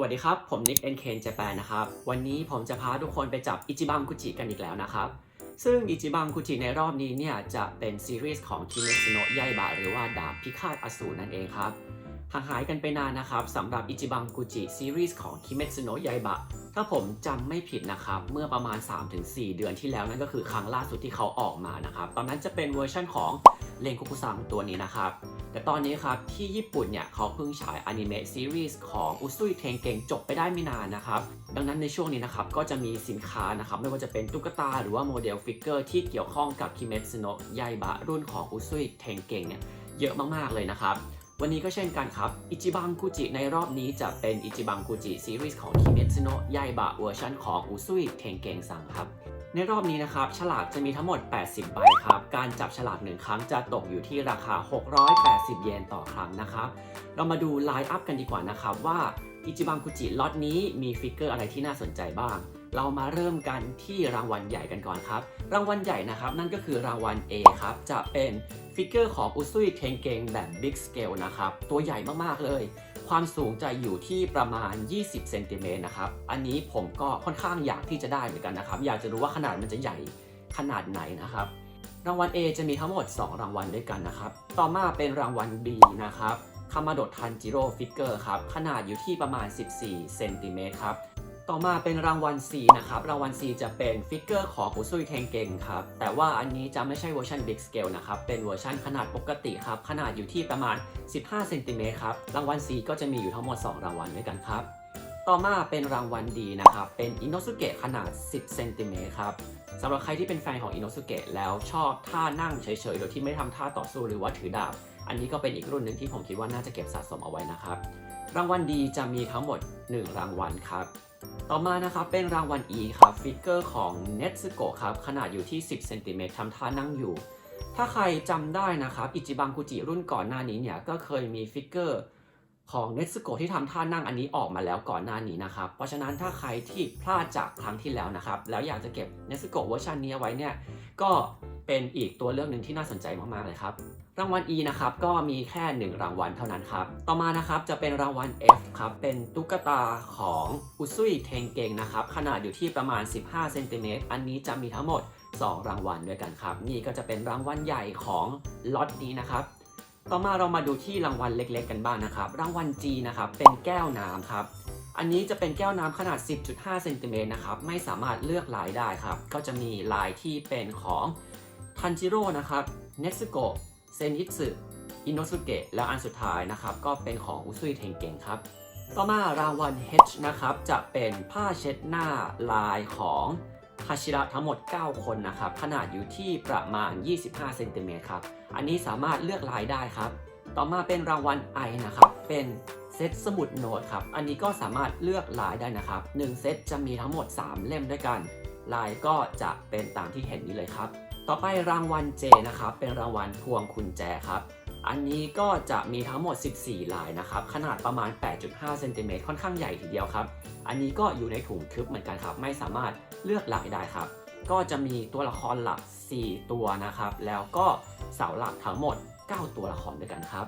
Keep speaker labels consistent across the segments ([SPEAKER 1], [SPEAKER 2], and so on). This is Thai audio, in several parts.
[SPEAKER 1] วัสดีครับ ผมนิกเอ็นเคนเจแปนนะครับ วันนี้ผมจะพาทุกคนไปจับอิจิบังกุจิกันอีกแล้วนะครับ ซึ่งอิจิบังกุจิในรอบนี้เนี่ย จะเป็นซีรีส์ของคิเมซุโนะยาบะหรือว่าดาบพิฆาตอสูรนั่นเองครับห่างหายกันไปนานนะครับสำหรับอิจิบังกุจิซีรีส์ของคิเมซุโนะยาบะ ถ้าผมจำไม่ผิดนะครับ เมื่อประมาณ 3-4 เดือนที่แล้วนั่นก็คือครั้งล่าสุดที่เขาออกมานะครับ ตอนนั้นจะเป็นเวอร์ชั่นของเลนคุกุซังตัวนี้นะครับ แต่ตอนนี้ครับ ที่ญี่ปุ่นเนี่ยเขาเพิ่งฉายอนิเมะซีรีส์ของอุซุยเทงเกงจบไปได้ไม่นานนะครับ ดังนั้นในช่วงนี้นะครับ ก็จะมีสินค้านะครับ ไม่ว่าจะเป็นตุ๊กตาหรือว่าโมเดลฟิกเกอร์ที่เกี่ยวข้องกับคิเมซโนะยายบะรุ่นของอุซุยเทงเกงเนี่ยเยอะมากๆเลยนะครับวันนี้ก็เช่นกันครับ อิจิบังกุจิในรอบนี้จะเป็นอิจิบังกุจิซีรีส์ของคิเมซโนะยายบะเวอร์ชันของอุซุยเทงเกงซังครับ ในรอบนี้นะครับ ฉลากจะมีทั้งหมด 80 ใบครับ การจับฉลากหนึ่งครั้งจะตกอยู่ที่ราคา 680 เยนต่อครั้งนะครับ เรามาดูไลน์อัพกันดีกว่านะครับว่าอิจิบังคุจิล็อตนี้มีฟิกเกอร์อะไรที่น่าสนใจบ้าง เรามาเริ่มกันที่รางวัลใหญ่กันก่อนครับ รางวัลใหญ่นะครับ นั่นก็คือรางวัล A ครับ จะเป็นฟิกเกอร์ของอุซุยเทงเกงแบบ Big Scale นะครับ ตัวใหญ่มากๆเลย ความสูงจะอยู่ที่ประมาณ 20เซนติเมตรนะครับ อันนี้ผมก็ค่อนข้างอยากที่จะได้เหมือนกันนะครับ อยากจะรู้ว่าขนาดมันจะใหญ่ขนาดไหนนะครับ รางวัล A จะมีทั้งหมด 2 รางวัลด้วยกันนะครับ ต่อมาเป็นรางวัล B นะครับคามาโดทันจิโร่ฟิกเกอร์ครับ ขนาดอยู่ที่ประมาณ 14 เซนติเมตรครับ ต่อมาเป็นรางวัล C นะครับ รางวัล C จะเป็นฟิกเกอร์ของอุซุยเทงเกงครับ แต่ว่าอันนี้จะไม่ใช่เวอร์ชัน Big Scale นะครับ เป็นเวอร์ชันขนาดปกติครับ ขนาดอยู่ที่ประมาณ 15เซนติเมตรครับ รางวัล C ก็จะมีอยู่ทั้งหมด 2 รางวัลด้วยกันครับ ต่อมาเป็นรางวัลดีนะครับ เป็นอินโนสุเกะขนาด 10เซนติเมตรครับสำหรับใครที่เป็นแฟนของอินโนสุเกะแล้วชอบท่านั่งเฉยๆ โดยที่ไม่ทำท่าต่อสู้หรือว่าถือดาบ อันนี้ก็เป็นอีกรุ่นหนึ่งที่ผมคิดว่าน่าจะเก็บสะสมเอาไว้นะครับ รางวัลดีจะมีทั้งหมด 1 รางวัลครับ ต่อมานะครับเป็นรางวัล E ครับฟิกเกอร์ของเน z ซึโกะครับขนาดอยู่ที่ 10เซนติเมตรทำท่านั่งอยู่ ถ้าใครจำได้นะครับอิจิบังกุจิรุ่นก่อนหน้านี้เนี่ยก็เคยมีฟิกเกอร์ของเน z ซึโกะที่ทำท่านั่งอันนี้ออกมาแล้วก่อนหน้านี้นะครับเพราะฉะนั้นถ้าใครที่พลาดจากครั้งที่แล้วนะครับแล้วอยากจะเก็บเน z ซึโกะเวอร์ชันนี้ไว้เนี่ยก็ เป็นอีกตัวเลือกหนึ่งที่น่าสนใจมากๆเลยครับ รางวัล E นะครับก็มีแค่ 1 รางวัลเท่านั้นครับ ต่อมานะครับจะเป็นรางวัล F ครับ เป็นตุ๊กตาของอุซุยเทงเกงนะครับ ขนาดอยู่ที่ประมาณ 15เซนติเมตรอันนี้จะมีทั้งหมด 2 รางวัลด้วยกันครับ นี่ก็จะเป็นรางวัลใหญ่ของล็อตนี้นะครับต่อมาเรามาดูที่รางวัลเล็ก ๆ กันบ้างนะครับ รางวัล G นะครับเป็นแก้วน้ำครับ อันนี้จะเป็นแก้วน้ำขนาด 10.5เซนติเมตรนะครับ ไม่สามารถเลือกลายได้ครับ ก็จะมีลายที่เป็นของ ทันจิโร่นะครับเนสโกะเซนิสึอินโนสุเกะแล้วอันสุดท้ายนะครับ ก็เป็นของอุซุยเทงเกงครับ ต่อมารางวัล H นะครับ จะเป็นผ้าเช็ดหน้าลายของฮาชิระทั้งหมด 9 คนนะครับ ขนาดอยู่ที่ประมาณ 25เซนติเมตรครับ อันนี้สามารถเลือกลายได้ครับ ต่อมาเป็นรางวัล I นะครับ เป็นเซตสมุดโน้ตครับ อันนี้ก็สามารถเลือกลายได้นะครับ 1 เซตจะมีทั้งหมด 3 เล่มด้วยกัน ลายก็จะเป็นตามที่เห็นนี้เลยครับ ต่อไปรางวัล J นะครับ เป็นรางวัลพวงกุญแจครับ อันนี้ก็จะมีทั้งหมด 14 ลายนะครับ ขนาดประมาณ 8.5เซนติเมตรค่อนข้างใหญ่ทีเดียวครับ อันนี้ก็อยู่ในถุงทึบเหมือนกันครับ ไม่สามารถเลือกลายได้ครับ ก็จะมีตัวละครหลัก 4 ตัวนะครับ แล้วก็เสาหลักทั้งหมด 9 ตัวละครด้วยกันครับ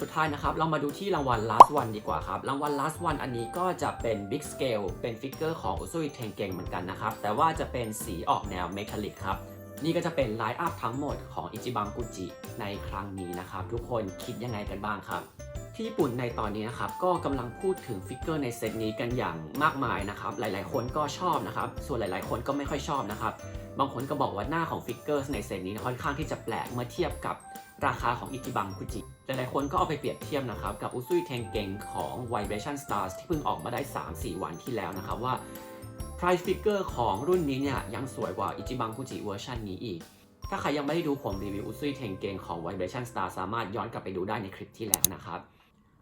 [SPEAKER 1] สุดท้ายนะครับ เรามาดูที่รางวัล last one ดีกว่าครับ รางวัล last one อันนี้ก็จะเป็น big scale เป็นฟิกเกอร์ของอุซุยเทงเกงเหมือนกันนะครับ แต่ว่าจะเป็นสีออกแนวเมทัลลิกครับ นี่ก็จะเป็นไลน์อัพทั้งหมดของอิจิบังกุจิในครั้งนี้นะครับ ทุกคนคิดยังไงกันบ้างครับ ที่ญี่ปุ่นในตอนนี้นะครับก็กำลังพูดถึงฟิกเกอร์ในเซตนี้กันอย่างมากมายนะครับ หลายๆ คนก็ชอบนะครับ ส่วนหลาย ๆ คนก็ไม่ค่อยชอบนะครับ บางคนก็บอกว่าหน้าของฟิกเกอร์ในเซตนี้ค่อนข้างที่จะแปลกเมื่อเทียบกับราคาของอิจิบังกุจิหลายๆคนก็เอาไปเปรียบเทียบนะครับกับอุซุยเทงเกงของ Vibration Stars ที่เพิ่งออกมาได้ 3-4 วันที่แล้วนะครับว่า price figure ของรุ่นนี้เนี่ยยังสวยกว่าอิจิบังกุจิเวอร์ชันนี้อีก ถ้าใครยังไม่ได้ดูผมรีวิวอุซุยเทงเกงของ Vibration Star สามารถย้อนกลับไปดูได้ในคลิปที่แล้วนะครับ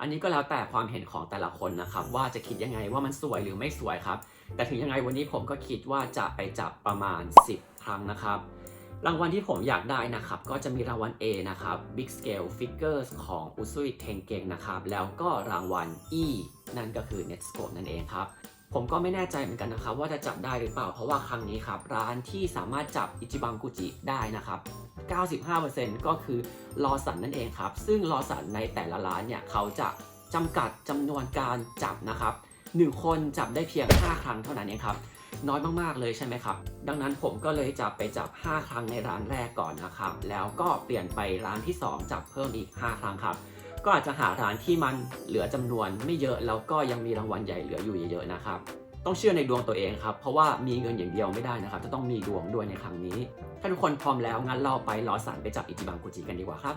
[SPEAKER 1] อันนี้ก็แล้วแต่ความเห็นของแต่ละคนนะครับ ว่าจะคิดยังไงว่ามันสวยหรือไม่สวยครับ แต่ถึงยังไงวันนี้ผมก็คิดว่าจะไปจับประมาณ 10 ครั้งนะครับรางวัลที่ผมอยากได้นะครับ ก็จะมีรางวัล A นะครับ Big Scale Figures ของอุซุยเทงเกงนะครับ แล้วก็รางวัล E นั่นก็คือ Netscope นั่นเองครับ ผมก็ไม่แน่ใจเหมือนกันนะครับว่าจะจับได้หรือเปล่า เพราะว่าครั้งนี้ครับ ร้านที่สามารถจับอิจิบังกุจิได้นะครับ 95%ก็คือลอสันนั่นเองครับ ซึ่งลอสันในแต่ละร้านเนี่ยเขาจะจำกัดจำนวนการจับนะครับ1คนจับได้เพียง 5 ครั้งเท่านั้นเองครับน้อยมากๆเลยใช่ไหมครับ ดังนั้นผมก็เลยจับไปจับ 5 ครั้งในร้านแรกก่อนนะครับ แล้วก็เปลี่ยนไปร้านที่ 2 จับเพิ่มอีก 5 ครั้งครับ ก็อาจจะหาร้านที่มันเหลือจำนวนไม่เยอะแล้วก็ยังมีรางวัลใหญ่เหลืออยู่เยอะๆนะครับ ต้องเชื่อในดวงตัวเองครับ เพราะว่ามีเงินอย่างเดียวไม่ได้นะครับ จะต้องมีดวงด้วยในครั้งนี้ ถ้าทุกคนพร้อมแล้วงั้นเราไปรอสันไปจับอิจิบังกุจิกันดีกว่าครับ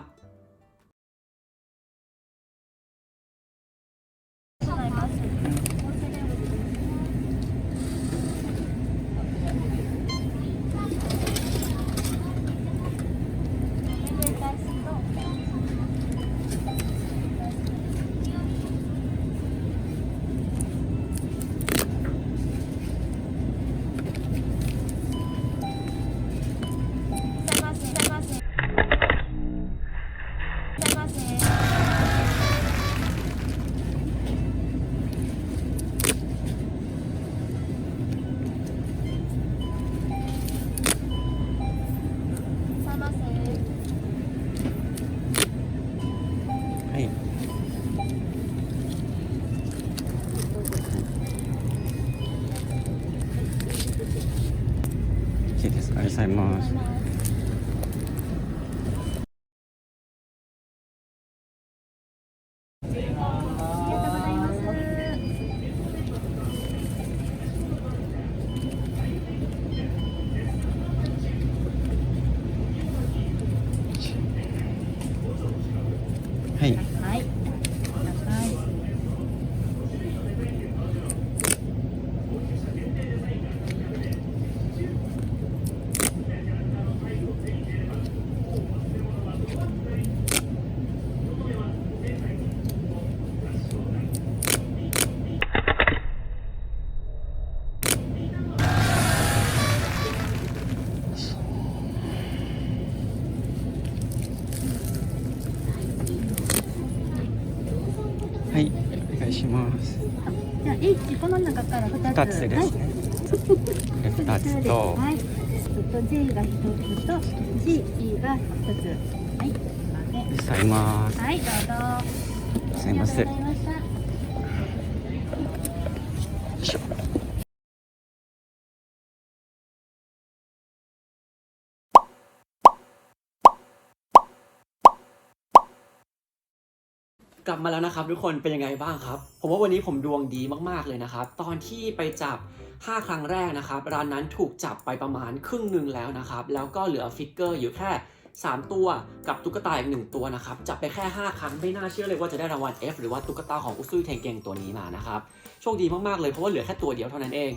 [SPEAKER 2] Christmas. します。
[SPEAKER 3] じゃあ H この中から二つ。
[SPEAKER 2] ですね。これ二つと、
[SPEAKER 3] はい。と J が一つと G E が一つ。はい。ま。はい、どうぞ。
[SPEAKER 2] すいません
[SPEAKER 1] กลับมาแล้วนะครับทุกคนเป็นยังไงบ้างครับ ผมว่าวันนี้ผมดวงดีมากๆเลยนะครับ ตอนที่ไปจับ 5 ครั้งแรกนะครับ ร้านนั้นถูกจับไปประมาณครึ่งหนึ่งแล้วนะครับ แล้วก็เหลือฟิกเกอร์อยู่แค่ 3 ตัวกับตุ๊กตาอีกหนึ่งตัวนะครับ จับไปแค่ 5 ครั้งไม่น่าเชื่อเลยว่าจะได้รางวัล F หรือว่าตุ๊กตาของอุซุยเทงเกงตัวนี้มานะครับโชคดีมากๆเลยเพราะว่าเหลือแค่ตัวเดียวเท่านั้นเอง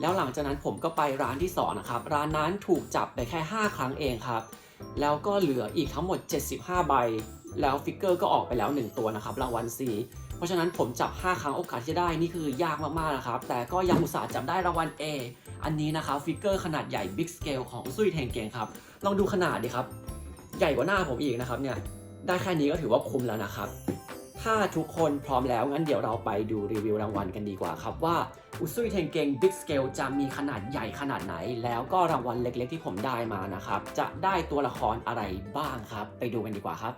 [SPEAKER 1] แล้วหลังจากนั้นผมก็ไปร้านที่สองนะครับร้านนั้นถูกจับไปแค่ 5 ครั้งเองครับแล้วก็เหลืออีกทั้งหมด 75 ใบ แล้วฟิกเกอร์ก็ออกไปแล้ว 1 ตัวนะครับรางวัล C เพราะฉะนั้นผมจับ 5 ครั้งโอกาสที่จะได้นี่คือยากมากๆนะครับ แต่ก็ยังอุตส่าห์จับได้รางวัล A อันนี้นะครับฟิกเกอร์ขนาดใหญ่ Big Scale ของซุยเทงเกงครับ ลองดูขนาดดิครับ ใหญ่กว่าหน้าผมอีกนะครับเนี่ย ได้แค่นี้ก็ถือว่าคุ้มแล้วนะครับ ถ้าทุกคนพร้อมแล้วงั้นเดี๋ยวเราไปดูรีวิวรางวัลกันดีกว่าครับว่าอุซุยเทงเกง Big Scale จะมีขนาดใหญ่ขนาดไหน แล้วก็รางวัลเล็กๆที่ผมได้มานะครับ จะได้ตัวละครอะไรบ้างครับ ไปดูกันดีกว่าครับ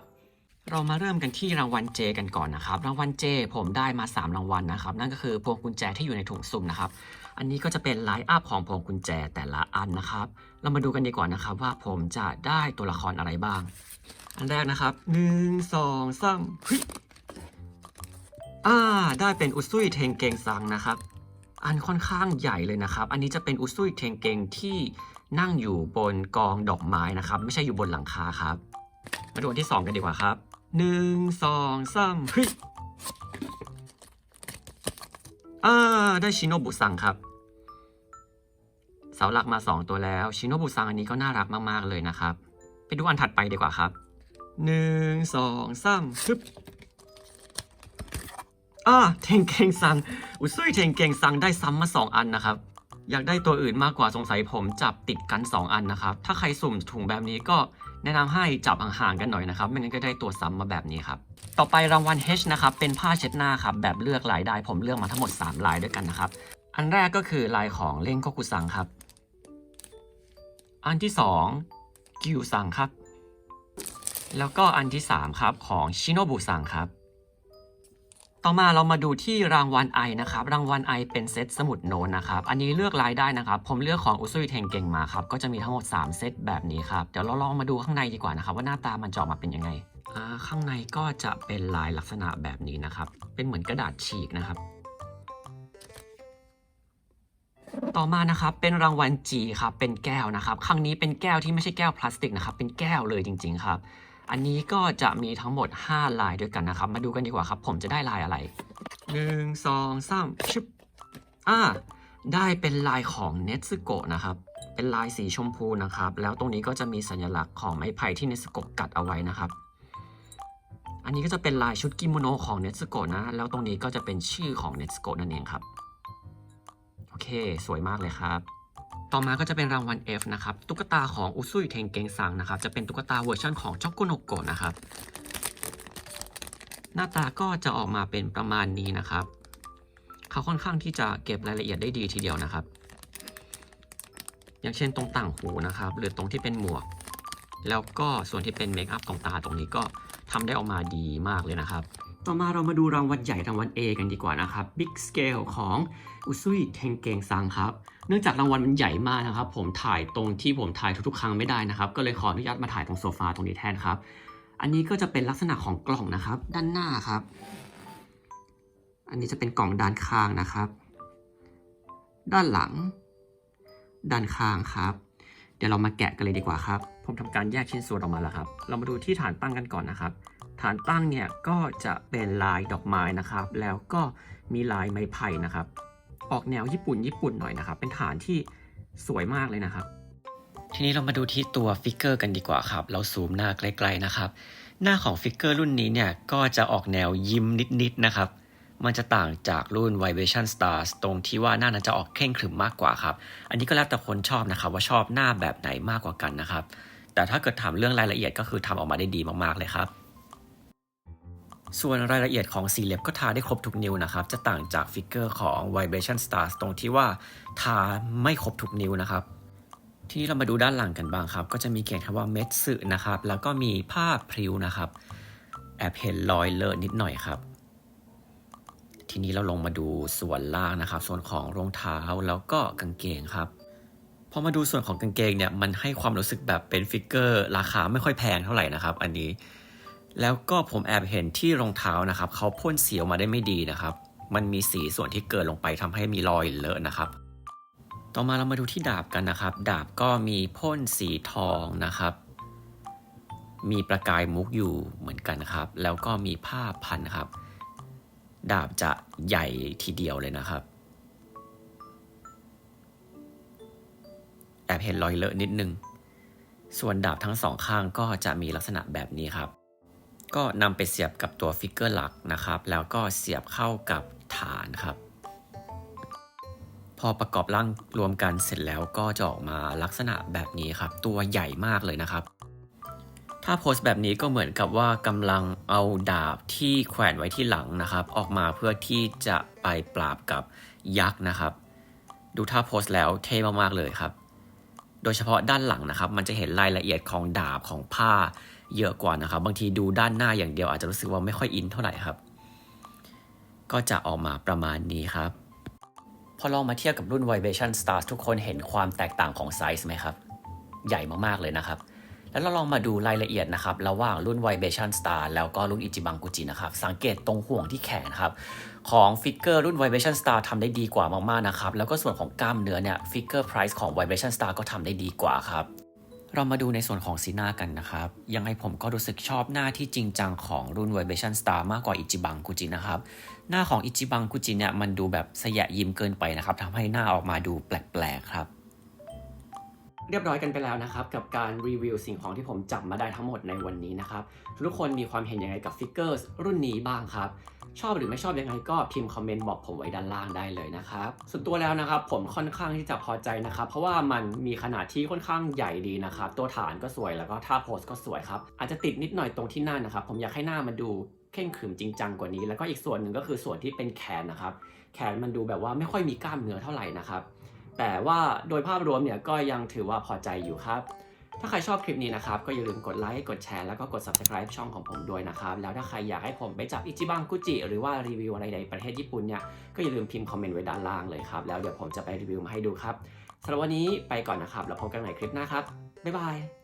[SPEAKER 1] เรามาเริ่มกันที่รางวัลเจกันก่อนนะครับ รางวัลเจผมได้มา 3 รางวัลนะครับ นั่นก็คือพวงกุญแจที่อยู่ในถุงสุ่มนะครับ อันนี้ก็จะเป็นไลน์อัพของพวงกุญแจแต่ละอันนะครับ เรามาดูกันดีกว่านะครับว่าผมจะได้ตัวละครอะไรบ้าง อันแรกนะครับหนึ่งสองสามฮ้ยอ่าได้เป็นอุซุยเทงเกงซังนะครับ อันค่อนข้างใหญ่เลยนะครับ อันนี้จะเป็นอุซุยเทงเกงที่นั่งอยู่บนกองดอกไม้นะครับ ไม่ใช่อยู่บนหลังคาครับ มาดูอันที่สองกันดีกว่าครับ หนึ่งสองสามฮ้ยอ่าได้ชิโนบุซังครับ เสาหลักมา 2 ตัวแล้ว ชิโนบุซังอันนี้ก็น่ารักมาก ๆ เลยนะครับ ไปดูอันถัดไปดีกว่าครับหนึ่งสองสามฮึบอ่าเทงเกงซัง อุซุยเทงเกงซังได้ซ้ำมา 2 อันนะครับ อยากได้ตัวอื่นมากกว่าสงสัยผมจับติดกัน 2 อันนะครับ ถ้าใครสุ่มถุงแบบนี้ก็แนะนำให้จับห่างๆกันหน่อยนะครับ ไม่งั้นก็ได้ตัวซ้ำมาแบบนี้ครับ ต่อไปรางวัล H นะครับ เป็นผ้าเช็ดหน้าครับ แบบเลือกลายได้ ผมเลือกมาทั้งหมด 3 ลายด้วยกันนะครับ อันแรกก็คือลายของเล่งโกกุซังครับ อันที่ 2 กิวซังครับ แล้วก็อันที่ 3 ครับของชิโนบุซังครับ ต่อมาเรามาดูที่รางวัลไอนะครับ รางวัลไอเป็นเซตสมุดโน้ตนะครับ อันนี้เลือกลายได้นะครับ ผมเลือกของอุซุยเทงเก่งมาครับ ก็จะมีทั้งหมด 3 เซตแบบนี้ครับ เดี๋ยวเราลองมาดูข้างในดีกว่านะครับ ว่าหน้าตามันจะออกมาเป็นยังไง ข้างในก็จะเป็นลายลักษณะแบบนี้นะครับ เป็นเหมือนกระดาษฉีกนะครับต่อมานะครับเป็นรางวัล G ครับเป็นแก้วนะครับ ครั้งนี้เป็นแก้วที่ไม่ใช่แก้วพลาสติกนะครับเป็นแก้วเลยจริง ๆ ครับ อันนี้ก็จะมีทั้งหมด 5 ลายด้วยกันนะครับ มาดูกันดีกว่าครับ ผมจะได้ลายอะไร 1 2 3ชุบอ่าได้เป็นลายของเนสโกะนะครับ เป็นลายสีชมพูนะครับ แล้วตรงนี้ก็จะมีสัญลักษณ์ของไม้ไผ่ที่เนสโกะกัดเอาไว้นะครับ อันนี้ก็จะเป็นลายชุดกิโมโนของเนสโกะนะ แล้วตรงนี้ก็จะเป็นชื่อของเนสโกะนั่นเองครับ โอเค สวยมากเลยครับ ต่อมาก็จะเป็นรางวัล F นะครับ ตุ๊กตาของอุซุยเทงเกงซังนะครับ จะเป็นตุ๊กตาเวอร์ชันของจ็อกโกโนโกะนะครับ หน้าตาก็จะออกมาเป็นประมาณนี้นะครับ เขาค่อนข้างที่จะเก็บรายละเอียดได้ดีทีเดียวนะครับ อย่างเช่นตรงต่างหูนะครับ หรือตรงที่เป็นหมวก แล้วก็ส่วนที่เป็นเมคอัพตรงตาตรงนี้ก็ทำได้ออกมาดีมากเลยนะครับ ต่อมาเรามาดูรางวัลใหญ่รางวัล A กันดีกว่านะครับ Big Scale ของอุซุยเทงเกงซังครับ เนื่องจากรางวัลมันใหญ่มากนะครับ ผมถ่ายตรงที่ผมถ่ายทุกๆ ครั้งไม่ได้นะครับ ก็เลยขออนุญาตมาถ่ายตรงโซฟาตรงนี้แทนครับ อันนี้ก็จะเป็นลักษณะของกล่องนะครับ ด้านหน้าครับ อันนี้จะเป็นกล่องด้านข้างนะครับ ด้านหลัง ด้านข้างครับ เดี๋ยวเรามาแกะกันเลยดีกว่าครับ ผมทำการแยกชิ้นส่วนออกมาแล้วครับ เรามาดูที่ฐานตั้งกันก่อนนะครับ ฐานตั้งเนี่ยก็จะเป็นลายดอกไม้นะครับ แล้วก็มีลายไม้ไผ่นะครับ ออกแนวญี่ปุ่นญี่ปุ่นหน่อยนะครับ เป็นฐานที่สวยมากเลยนะครับ ทีนี้เรามาดูที่ตัวฟิกเกอร์กันดีกว่าครับ เราซูมหน้าใกล้ๆนะครับ หน้าของฟิกเกอร์รุ่นนี้เนี่ยก็จะออกแนวยิ้มนิดๆนะครับ มันจะต่างจากรุ่น Vibration Stars ตรงที่ว่าหน้านั้นจะออกเคร่งขรึมมากกว่าครับ อันนี้ก็แล้วแต่คนชอบนะครับ ว่าชอบหน้าแบบไหนมากกว่ากันนะครับ แต่ถ้าเกิดถามเรื่องรายละเอียดก็คือทำออกมาได้ดีมากๆเลยครับ ส่วนรายละเอียดของสีเล็บก็ทาได้ครบทุกนิ้วนะครับ จะต่างจากฟิกเกอร์ของ Vibration Stars ตรงที่ว่าทาไม่ครบทุกนิ้วนะครับทีนี้เรามาดูด้านหลังกันบ้างครับ ก็จะมีเขียนคำว่าเม็ดสึนะครับ แล้วก็มีผ้าพริ้วนะครับ แอบเห็นรอยเลอะนิดหน่อยครับ ทีนี้เราลงมาดูส่วนล่างนะครับ ส่วนของรองเท้าแล้วก็กางเกงครับพอมาดูส่วนของกางเกงเนี่ยมันให้ความรู้สึกแบบเป็นฟิกเกอร์ราคาไม่ค่อยแพงเท่าไหร่นะครับ อันนี้ แล้วก็ผมแอบเห็นที่รองเท้านะครับเขาพ่นสีออกมาได้ไม่ดีนะครับ มันมีสีส่วนที่เกินลงไปทำให้มีรอยเลอะนะครับ ต่อมาเรามาดูที่ดาบกันนะครับ ดาบก็มีพ่นสีทองนะครับ มีประกายมุกอยู่เหมือนกันครับ แล้วก็มีผ้าพันครับ ดาบจะใหญ่ทีเดียวเลยนะครับ แอบเห็นรอยเลอะนิดนึง ส่วนดาบทั้งสองข้างก็จะมีลักษณะแบบนี้ครับ ก็นำไปเสียบกับตัวฟิกเกอร์หลักนะครับ แล้วก็เสียบเข้ากับฐานครับ พอประกอบร่างรวมกันเสร็จแล้วก็จะออกมาลักษณะแบบนี้ครับ ตัวใหญ่มากเลยนะครับ ถ้าโพสต์แบบนี้ก็เหมือนกับว่ากำลังเอาดาบที่แขวนไว้ที่หลังนะครับ ออกมาเพื่อที่จะไปปราบกับยักษ์นะครับ ดูท่าโพสต์แล้วเท่มากๆเลยครับ โดยเฉพาะด้านหลังนะครับ มันจะเห็นรายละเอียดของดาบของผ้าเยอะกว่านะครับ บางทีดูด้านหน้าอย่างเดียวอาจจะรู้สึกว่าไม่ค่อยอินเท่าไหร่ครับ ก็จะออกมาประมาณนี้ครับ พอลองมาเทียบกับรุ่น Vibration Stars ทุกคนเห็นความแตกต่างของไซส์ไหมครับ ใหญ่มากๆเลยนะครับ แล้วเราลองมาดูรายละเอียดนะครับระหว่างรุ่น Vibration Star แล้วก็รุ่น Ichiban Gucci นะครับ สังเกตตรงห่วงที่แขนครับ ของฟิกเกอร์รุ่น Vibration Star ทำได้ดีกว่ามากๆนะครับ แล้วก็ส่วนของกล้ามเนื้อเนี่ยฟิกเกอร์ไพรซ์ของ Vibration Star ก็ทำได้ดีกว่าครับเรามาดูในส่วนของสีหน้ากันนะครับ ยังไงผมก็รู้สึกชอบหน้าที่จริงจังของรุ่น Vibration Star มากกว่า Ichiban Gucci นะครับ หน้าของ Ichiban Gucci เนี่ยมันดูแบบสยะยิ้มเกินไปนะครับทำให้หน้าออกมาดูแปลกๆครับ เรียบร้อยกันไปแล้วนะครับ กับการรีวิวสิ่งของที่ผมจับมาได้ทั้งหมดในวันนี้นะครับ ทุกคนมีความเห็นยังไงกับฟิกเกอร์รุ่นนี้บ้างครับ ชอบหรือไม่ชอบยังไงก็พิมพ์คอมเมนต์บอกผมไว้ด้านล่างได้เลยนะครับส่วนตัวแล้วนะครับ ผมค่อนข้างที่จะพอใจนะครับ เพราะว่ามันมีขนาดที่ค่อนข้างใหญ่ดีนะครับ ตัวฐานก็สวยแล้วก็ท่าโพสก็สวยครับอาจจะติดนิดหน่อยตรงที่หน้านะครับ ผมอยากให้หน้ามันดูเข่งขรึมจริงจังกว่านี้ แล้วก็อีกส่วนหนึ่งก็คือส่วนที่เป็นแขนนะครับ แขนมันดูแบบว่าไม่ค่อยมีกล้ามเนื้อเท่าไหร่นะครับ แต่ว่าโดยภาพรวมเนี่ยก็ยังถือว่าพอใจอยู่ครับ ถ้าใครชอบคลิปนี้นะครับ ก็อย่าลืมกดไลค์ กดแชร์ แล้วก็กด subscribe ช่องของผมด้วยนะครับ แล้วถ้าใครอยากให้ผมไปจับอิจิบังกุจิ หรือว่ารีวิวอะไรในประเทศญี่ปุ่นเนี่ย ก็อย่าลืมพิมพ์คอมเมนต์ไว้ด้านล่างเลยครับ แล้วเดี๋ยวผมจะไปรีวิวมาให้ดูครับสำหรับวันนี้ไปก่อนนะครับ แล้วพบกันใหม่คลิปหน้าครับ บ๊ายบาย